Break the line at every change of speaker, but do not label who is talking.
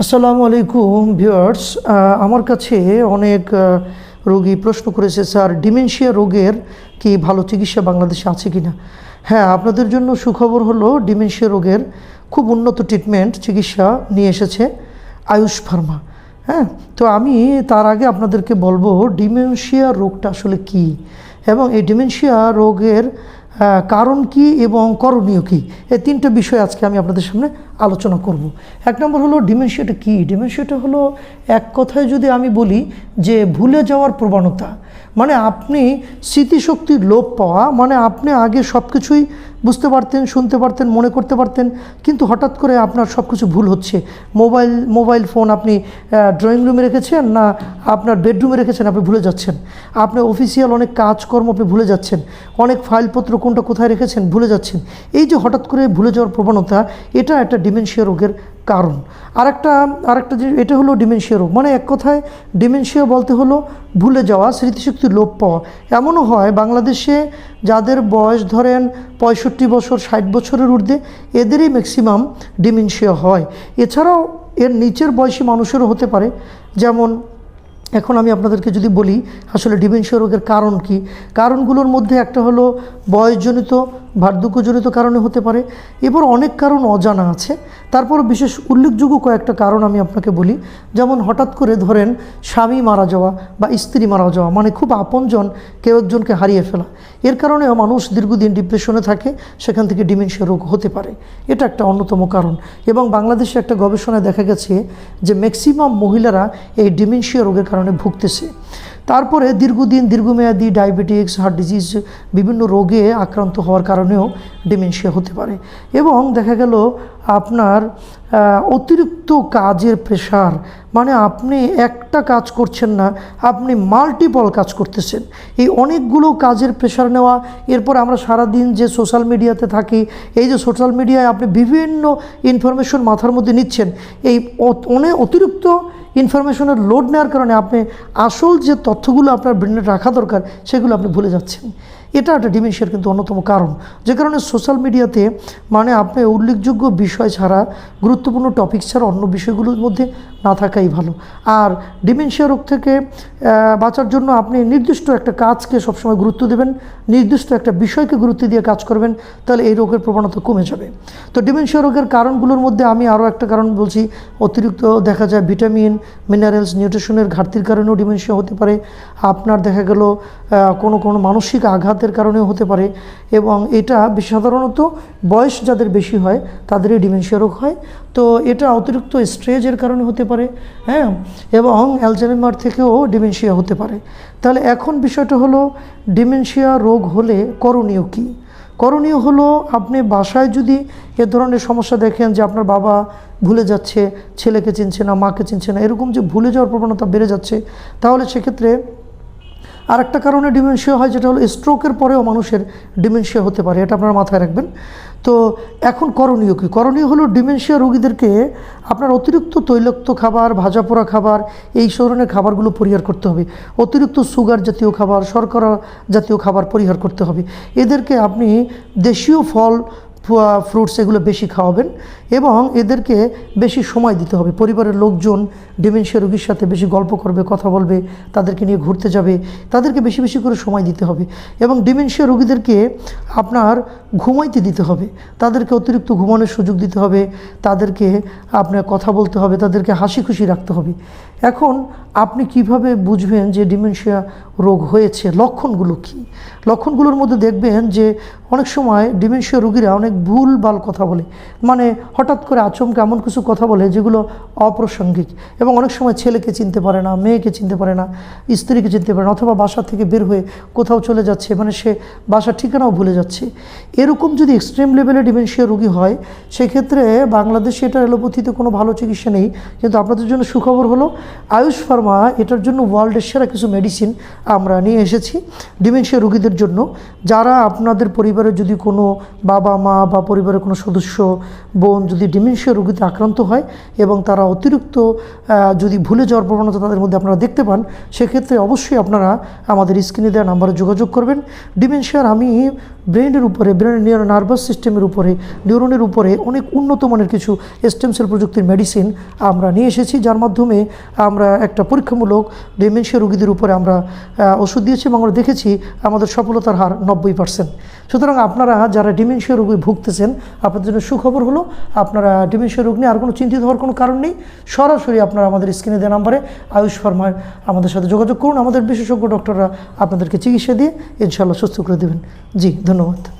আসসালামু আলাইকুম ভিউয়ার্স। আমার কাছে অনেক রোগী প্রশ্ন করেছে, স্যার, ডিমেনশিয়া রোগের কি ভালো চিকিৎসা বাংলাদেশে আছে কি না হ্যাঁ আপনাদের জন্য সুখবর হলো, ডিমেনশিয়া রোগের খুব উন্নত ট্রিটমেন্ট চিকিৎসা নিয়ে এসেছে আয়ুষ ফার্মা। হ্যাঁ তো আমি তার আগে আপনাদেরকে বলব, ডিমেনশিয়া রোগটা আসলে কি? এবং এই ডিমেনশিয়া রোগের কারণ কি এবং করণীয় কি? এই তিনটা বিষয় আজকে আমি আপনাদের সামনে আলোচনা করব। এক নম্বর হলো ডিমেনশিয়াটা কী? ডিমেনশিয়াটা হলো এক কথায় যদি আমি বলি যে ভুলে যাওয়ার প্রবণতা। মানে আপনি স্মৃতিশক্তির লোপ পাওয়া মানে আপনি আগে সব কিছুই বুঝতে পারতেন, শুনতে পারতেন, মনে করতে পারতেন, কিন্তু হঠাৎ করে আপনার সব কিছু ভুল হচ্ছে। মোবাইল মোবাইল ফোন আপনি ড্রয়িং রুমে রেখেছেন না আপনার বেডরুমে রেখেছেন, আপনি ভুলে যাচ্ছেন? আপনি অফিসিয়াল অনেক কাজকর্ম আপনি ভুলে যাচ্ছেন। অনেক ফাইলপত্র কোনটা কোথায় রেখেছেন, ভুলে যাচ্ছেন? এই যে হঠাৎ করে ভুলে যাওয়ার প্রবণতা, এটা একটা ডিমেনশিয়া রোগের কারণ। আরেকটা আরেকটা যে, এটা হলো ডিমেনশিয়া রোগ। মানে এক কথায় ডিমেনশিয়া বলতে হলো ভুলে যাওয়া, স্মৃতিশক্তি লোপ পাওয়া। এমনও হয় বাংলাদেশে যাদের বয়স ধরেন পঁয়ষট্টি বছর, ষাট বছরের ঊর্ধ্বে, এদেরই ম্যাক্সিমাম ডিমেনশিয়া হয়। এছাড়াও এর নিচের বয়সী মানুষেরও হতে পারে। যেমন এখন আমি আপনাদেরকে যদি বলি, আসলে ডিমেনশিয়া রোগের কারণ কি? কারণগুলোর মধ্যে একটা হলো বয়সজনিত, বার্ধক্যজনিত কারণে হতে পারে। এবার অনেক কারণ অজানা আছে। তারপর বিশেষ উল্লেখযোগ্য কয়েকটা কারণ আমি আপনাকে বলি। যেমন হঠাৎ করে ধরেন স্বামী মারা যাওয়া বা স্ত্রী মারা যাওয়া মানে খুব আপনজন কেউ একজনকে হারিয়ে ফেলা। এর কারণেও মানুষ দীর্ঘদিন ডিপ্রেশনে থাকে, সেখান থেকে ডিমেনশিয়া রোগ হতে পারে। এটা একটা অন্যতম কারণ। এবং বাংলাদেশে একটা গবেষণায় দেখা গেছে যে, ম্যাক্সিমাম মহিলারা এই ডিমেনশিয়া রোগের কারণে ভুগতেছে। তারপরে দীর্ঘদিন দীর্ঘমেয়াদী ডায়াবেটিক্স হার্ট ডিজিজ বিভিন্ন রোগে আক্রান্ত হওয়ার কারণেও ডিমেনশিয়া হতে পারে। এবং দেখা গেল আপনার অতিরিক্ত কাজের প্রেশার মানে আপনি একটা কাজ করছেন না, আপনি মাল্টিপল কাজ করতেছেন। এই অনেকগুলো কাজের প্রেশার নেওয়া, এরপর আমরা সারাদিন যে সোশ্যাল মিডিয়াতে থাকি, এই যে সোশ্যাল মিডিয়ায় আপনি বিভিন্ন ইনফরমেশন মাথার মধ্যে নিচ্ছেন, এই অনেক অতিরিক্ত ইনফরমেশনের লোড নেওয়ার কারণে আপনি আসল যে তথ্যগুলো আপনার ব্রেনে রাখা দরকার, সেগুলো আপনি ভুলে যাচ্ছেন। এটা একটা ডিমেনশিয়ার কিন্তু অন্যতম কারণ। যে কারণে সোশ্যাল মিডিয়াতে মানে আপনি উল্লেখযোগ্য বিষয় ছাড়া, গুরুত্বপূর্ণ টপিক ছাড়া অন্য বিষয়গুলোর মধ্যে না থাকাই ভালো। আর ডিমেনশিয়া রোগ থেকে বাঁচার জন্য আপনি নির্দিষ্ট একটা কাজকে সবসময় গুরুত্ব দেবেন, নির্দিষ্ট একটা বিষয়কে গুরুত্ব দিয়ে কাজ করবেন, তাহলে এই রোগের প্রবণতা কমে যাবে। তো ডিমেনশিয়া রোগের কারণগুলোর মধ্যে আমি আরও একটা কারণ বলছি, অতিরিক্ত দেখা যায় ভিটামিন মিনারেলস নিউট্রিশনের ঘাটতির কারণেও ডিমেনশিয়া হতে পারে। আপনার দেখা গেল কোনো কোনো মানসিক আঘাতের কারণেও হতে পারে এবং এটা সাধারণত বয়স যাদের বেশি হয়, তাদেরই ডিমেনশিয়া রোগ হয়। তো এটা অতিরিক্ত স্ট্রেজের কারণে হতে পারে হ্যাঁ? এবং অ্যালজাইমার থেকেও ডিমেনশিয়া হতে পারে। তাহলে এখন বিষয়টা হলো ডিমেনশিয়া রোগ হলে করণীয় কী? করণীয় হলো আপনি বাসায় যদি এ ধরনের সমস্যা দেখেন যে আপনার বাবা ভুলে যাচ্ছে, ছেলেকে চিনছে না, মাকে চিনছে না, এরকম যে ভুলে যাওয়ার প্রবণতা বেড়ে যাচ্ছে, তাহলে সেক্ষেত্রে আর একটা কারণে ডিমেনশিয়া হয়, যেটা হলো স্ট্রোকের পরেও মানুষের ডিমেনশিয়া হতে পারে, এটা আপনারা মাথায় রাখবেন। তো এখন করণীয় কী? করণীয় হলো ডিমেনশিয়া রোগীদেরকে আপনার অতিরিক্ত তৈলাক্ত খাবার, ভাজা পোড়া খাবার, এই ধরনের খাবারগুলো পরিহার করতে হবে। অতিরিক্ত সুগার জাতীয় খাবার, শর্করা জাতীয় খাবার পরিহার করতে হবে। এদেরকে আপনি দেশীয় ফল ফ্রুটস এগুলো বেশি খাওয়াবেন এবং এদেরকে বেশি সময় দিতে হবে। পরিবারের লোকজন ডিমেনশিয়া রোগীর সাথে বেশি গল্প করবে, কথা বলবে, তাদেরকে নিয়ে ঘুরতে যাবে, তাদেরকে বেশি বেশি করে সময় দিতে হবে। এবং ডিমেনশিয়া রোগীদেরকে আপনার ঘুমাইতে দিতে হবে। তাদেরকে অতিরিক্ত ঘুমানোর সুযোগ দিতে হবে। তাদেরকে আপনার কথা বলতে হবে। তাদেরকে হাসি খুশি রাখতে হবে। এখন আপনি কীভাবে বুঝবেন যে ডিমেনশিয়া রোগ হয়েছে? লক্ষণগুলো কী? লক্ষণগুলোর মধ্যে দেখবেন যে অনেক সময় ডিমেনশিয়া রোগীরা অনেক ভুল ভালো কথা বলে। মানে হঠাৎ করে আচমকা এমন কিছু কথা বলে যেগুলো অপ্রাসঙ্গিক। এবং অনেক সময় ছেলেকে চিনতে পারে না, মেয়েকে চিনতে পারে না, স্ত্রীকে চিনতে পারে না, অথবা বাসা থেকে বের হয়ে কোথাও চলে যাচ্ছে। মানে সে বাসার ঠিকানাও ভুলে যাচ্ছে। এরকম যদি এক্সট্রিম লেভেলে ডিমেনশিয়া রোগী হয়, সেক্ষেত্রে বাংলাদেশে এটা এলোপ্যাথিতে কোনো ভালো চিকিৎসা নেই। কিন্তু আপনাদের জন্য সুখবর হলো, আয়ুষ ফার্মা এটার জন্য ওয়ার্ল্ডের সেরা কিছু মেডিসিন আমরা নিয়ে এসেছি ডিমেনশিয়া রোগীদের জন্য। যারা আপনাদের পরিবার যদি কোনো বাবা মা বা পরিবারের কোনো সদস্য, বোন যদি ডিমেনশিয়া রোগীতে আক্রান্ত হয় এবং তারা অতিরিক্ত যদি ভুলে যাওয়ার প্রবণতা তাদের মধ্যে আপনারা দেখতে পান, সেক্ষেত্রে অবশ্যই আপনারা আমাদের স্ক্রিনে দেওয়া নাম্বারে যোগাযোগ করবেন। ডিমেনশিয়ার আমি ব্রেনের উপরে ব্রেনের নার্ভাস সিস্টেমের উপরে, নিউরনের উপরে অনেক উন্নত মানের কিছু স্টেম সেল প্রযুক্তির মেডিসিন আমরা নিয়ে এসেছি, যার মাধ্যমে আমরা একটা পরীক্ষামূলক ডিমেনশিয়া রোগীদের উপরে আমরা ওষুধ দিয়েছি এবং আমরা দেখেছি আমাদের সফলতার হার নব্বই পার্সেন্ট। সুতরাং আপনারা যারা ডিমেনশিয়া রোগে ভুগতেছেন, আপনাদের জন্য সুখবর হলো, আপনারা ডিমেনশিয়া রোগ নিয়ে আর কোনো চিন্তিত হওয়ার কোনো কারণ নেই। সরাসরি আপনারা আমাদের স্ক্রিনে দেওয়া নাম্বারে আয়ুষ ফার্মার আমাদের সাথে যোগাযোগ করুন। আমাদের বিশেষজ্ঞ ডক্টররা আপনাদেরকে চিকিৎসা দিয়ে ইনশাআল্লাহ সুস্থ করে দেবেন। জি, ধন্যবাদ। nota.